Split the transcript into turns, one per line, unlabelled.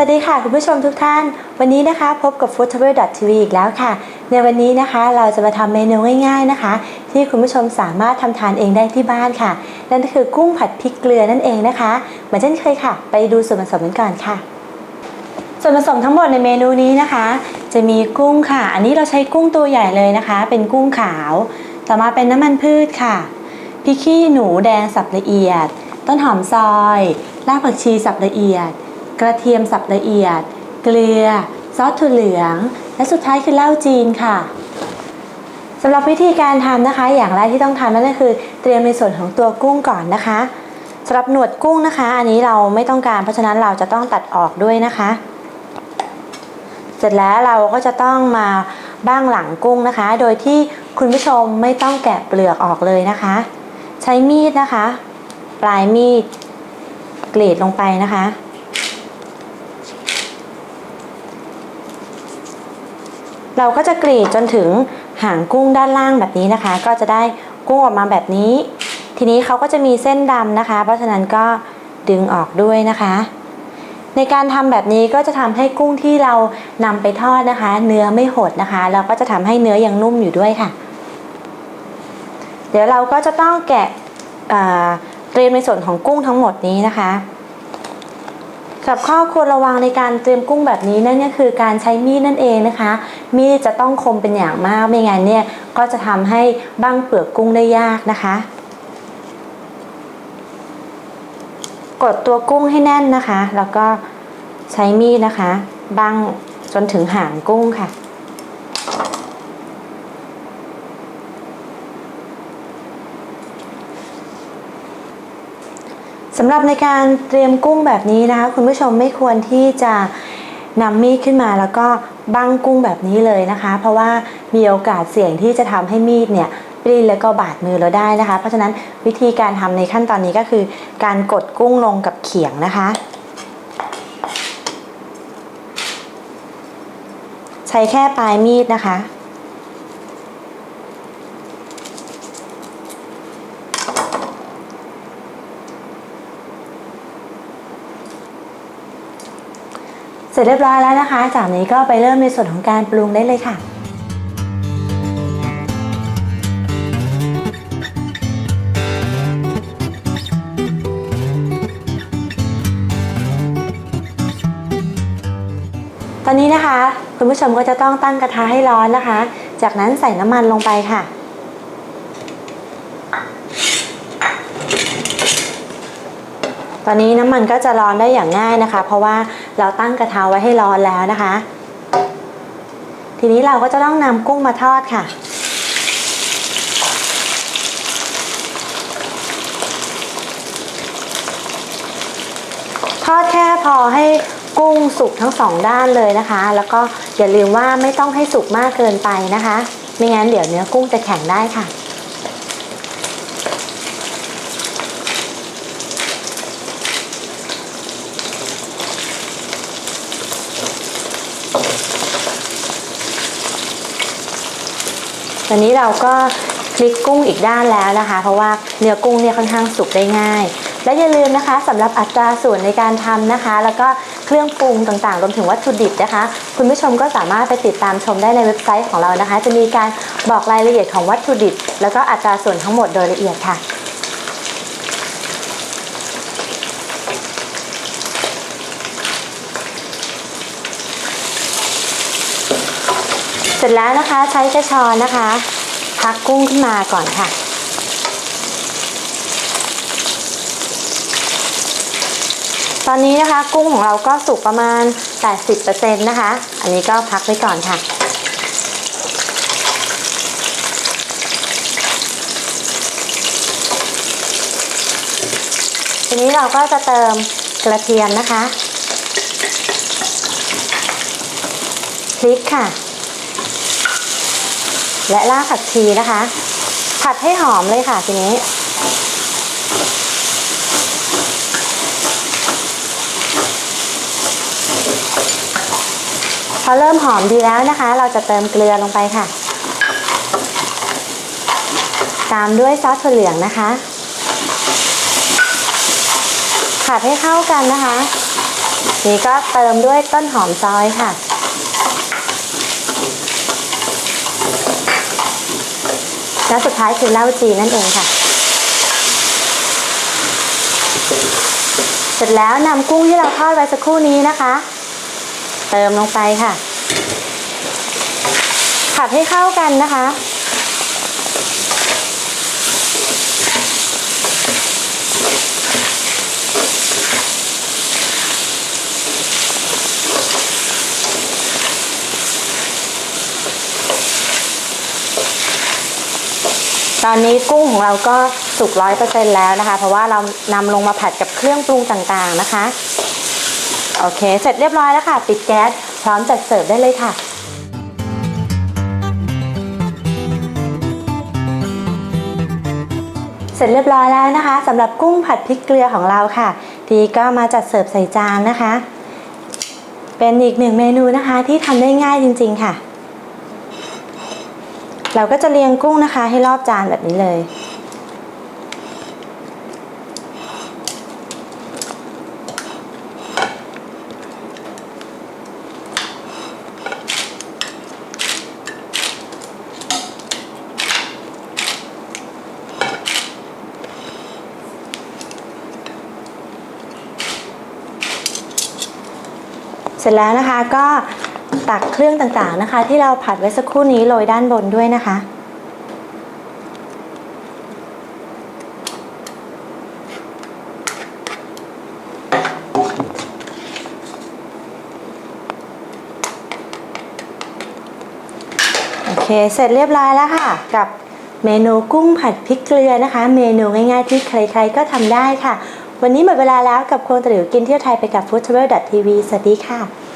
วัสดีค่ะ คุณผู้ชมทุกท่าน วันนี้นะคะพบกับ f o o d t r a v e l TV อีกแล้วค่ะ ในวันนี้นะคะเราจะมาทำเมนูง่าย ๆนะคะ ที่คุณผู้ชมสามารถทำทานเองได้ที่บ้านค่ะ นั่นก็คือกุ้งผัดพริกเกลือนั่นเองนะคะเหมือนเช่นเคยค่ะ ไปดูส่วนผสมกันก่อนค่ะ ส่วนผสมทั้งหมดในเมนูนี้นะคะ จะมีกุ้งค่ะ อันนี้เราใช้กุ้งตัวใหญ่เลยนะคะ เป็นกุ้งขาว ต่อมาเป็นน้ำมันพืชค่ะพริกขี้หนูแดงสับละเอียด ต้นหอมซอย รากผักชีสับละเอียด กระเทียมสับละเอียด เกลือ ซอสถั่วเหลือง และสุดท้ายคือเหล้าจีนค่ะสำหรับวิธีการทำนะคะ อย่างแรกที่ต้องทำนั่นก็คือ เตรียมในส่วนของตัวกุ้งก่อนนะคะสำหรับหนวดกุ้งนะคะ อันนี้เราไม่ต้องการ เพราะฉะนั้นเราจะต้องตัดออกด้วยนะคะ เสร็จแล้วเราก็จะต้องมาบ้างหลังกุ้งนะคะ โดยที่คุณผู้ชมไม่ต้องแกะเปลือกออกเลยนะคะ ใช้มีดนะคะ ปลายมีดกรีดลงไปนะคะ เราก็จะกรีดจนถึงหางกุ้งด้านล่างแบบนี้นะคะ ก็จะได้กุ้งออกมาแบบนี้ ทีนี้เขาก็จะมีเส้นดำนะคะ เพราะฉะนั้นก็ดึงออกด้วยนะคะ ในการทำแบบนี้ก็จะทำให้กุ้งที่เรานำไปทอดนะคะ เนื้อไม่หดนะคะแล้วก็จะทำให้เนื้อยังนุ่มอยู่ด้วยค่ะ เดี๋ยวเราก็จะต้องแกะเตรียมในส่วนของกุ้งทั้งหมดนี้นะคะ รับข้อควรระวังในการเตรียมกุ้งแบบนี้นั่นก็คือการใช้มีดนั่นเองนะคะ มีดจะต้องคมเป็นอย่างมากไม่งั้นเนี่ยก็จะทำให้บั้งเปลือกกุ้งได้ยากนะคะ กดตัวกุ้งให้แน่นนะคะ แล้วก็ใช้มีดนะคะ บังจนถึงหางกุ้งค่ะ สำหรับในการเตรียมกุ้งแบบนี้นะคะ คุณผู้ชมไม่ควรที่จะนำมีดขึ้นมาแล้วก็บั้งกุ้งแบบนี้เลยนะคะ เพราะว่ามีโอกาสเสี่ยงที่จะทำให้มีดเนี่ยปลิ้นแล้วก็บาดมือเราได้นะคะ เพราะฉะนั้นวิธีการทำในขั้นตอนนี้ก็คือ การกดกุ้งลงกับเขียงนะคะ ใช้แค่ปลายมีดนะคะ ร็จเรียบร้อยแล้วนะคะ จากนี้ก็ไปเริ่มในส่วนของการปรุงได้เลยค่ะตอนนี้นะคะ คุณผู้ชมก็จะต้องตั้งกระทะให้ร้อนนะคะ จากนั้นใส่น้ำมันลงไปค่ะ ตอนนี้น้ำมันก็จะร้อนได้อย่างง่ายนะคะ เพราะว่าเราตั้งกระทะไว้ให้ร้อนแล้วนะคะ ทีนี้เราก็จะต้องนำกุ้งมาทอดค่ะทอดแค่พอให้กุ้งสุกทั้งสองด้านเลยนะคะ แล้วก็อย่าลืมว่าไม่ต้องให้สุกมากเกินไปนะคะ ไม่งั้นเดี๋ยวเนื้อกุ้งจะแข็งได้ค่ะ ตอนนี้เราก็คลิกกุ้งอีกด้านแล้วนะคะ เพราะว่าเนื้อกุ้งเนี่ยค่อนข้างสุกได้ง่าย และอย่าลืมนะคะสำหรับอัตราส่วนในการทำนะคะ แล้วก็เครื่องปรุงต่างๆรวมถึงวัตถุดิบนะคะ คุณผู้ชมก็สามารถไปติดตามชมได้ในเว็บไซต์ของเรานะคะ จะมีการบอกรายละเอียดของวัตถุดิบ แล้วก็อัตราส่วนทั้งหมดโดยละเอียดค่ะ เสร็จแล้วนะคะใช้กระชอนนะคะ พักกุ้งขึ้นมาก่อนค่ะ ตอนนี้นะคะกุ้งของเราก็สุกประมาณ 80%นะคะ อันนี้ก็พักไว้ก่อนค่ะทีนี้เราก็จะเติมกระเทียมนะคะ พริกค่ะ และรากผักชีนะคะ ผัดให้หอมเลยค่ะทีนี้ พอเริ่มหอมดีแล้วนะคะ เราจะเติมเกลือลงไปค่ะ ตามด้วยซอสถั่วเหลืองนะคะ ผัดให้เข้ากันนะคะ นี่ก็เติมด้วยต้นหอมซอยค่ะ และสุดท้ายคือเหล้าจีนนั่นเองค่ะ เสร็จแล้วนำกุ้งที่เราทอดไว้สักครู่นี้นะคะ เติมลงไปค่ะผัดให้เข้ากันนะคะ ตอนนี้กุ้งของเราก็สุกร้อยเปอร์เซ็นแล้วนะคะ เพราะว่าเรานำลงมาผัดกับเครื่องปรุงต่างๆนะคะ โอเค เสร็จเรียบร้อยแล้วค่ะ ปิดแก๊สพร้อมจัดเสิร์ฟได้เลยค่ะเสร็จเรียบร้อยแล้วนะคะสำหรับกุ้งผัดพริกเกลือของเราค่ะ ทีก็มาจัดเสิร์ฟใส่จานนะคะ เป็นอีกหนึ่งเมนูนะคะที่ทำได้ง่ายจริง ๆ ค่ะ เราก็จะเรียงกุ้งนะคะ ให้รอบจานแบบนี้เลย เสร็จแล้วนะคะก็ ตักเครื่องต่างๆนะคะ ที่เราผัดไว้สักครู่นี้โรยด้านบนด้วยนะคะ โอเค เสร็จเรียบร้อยแล้วค่ะ กับเมนูกุ้งผัดพริกเกลือนะคะ เมนูง่ายๆที่ใครๆก็ทำได้ค่ะ วันนี้หมดเวลาแล้วกับโครงตะหลิวกินเที่ยวไทยไปกับ foodtravel.tv สวัสดีค่ะ